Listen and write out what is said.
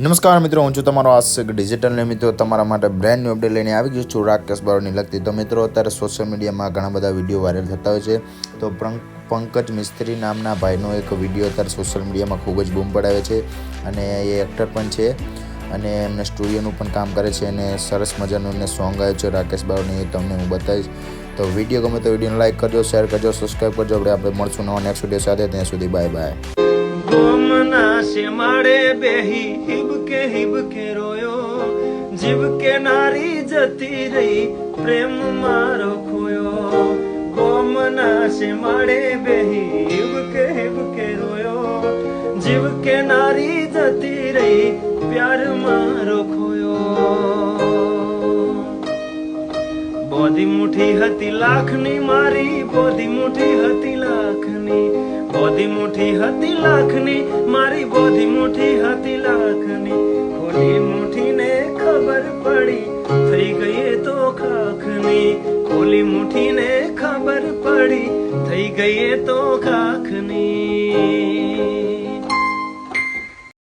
નમસ્કાર મિત્રો, હું છું તમારો આશિક ડિજિટલ ને મિત્રો તમારા માટે બ્રાન્ડ ન્યૂ અપડેટ લઈને આવી ગયો છું રાકેશ બારોની લગતી. તો મિત્રો, અત્યારે સોશિયલ મીડિયામાં ઘણા બધા વીડિયો વાયરલ થતા હોય છે. તો પંકજ મિસ્ત્રી નામના ભાઈનો એક વીડિયો અત્યારે સોશિયલ મીડિયામાં ખૂબ જ બૂમ પડાવે છે અને એ એક્ટર પણ છે અને એમને સ્ટુડિયોનું પણ કામ કરે છે અને સરસ મજાનું એમને સોંગ આવ્યું છે રાકેશ બારોની, એ તમને હું બતાવીશ. તો વીડિયો ગમે તો વિડીયોને લાઈક કરજો શેર કરજો સબસ્ક્રાઈબ કરજો. આપણે આપણે મળશું નવા નેક્સ્ટ વીડિયો સાથે. ત્યાં સુધી બાય બાય ગોમના શેમાડે બેહી હિબકે હિબકે રોયો. જીવકે નારી જતી રહી પ્રેમ મારો ખોયો ગોમના શેમાડે બેહી હિબકે હિબકે રોયો. જીવકે નારી જતી રહી પ્યાર મારો ખોયો બોધી મુઠી હતી લાખની મારી, બોધી મુઠી હતી લાખની. બોધી મુઠી હતી લાખની મારી ખોલી મુઠીને ખબર પડી થઈ ગઈ તો ખાખની.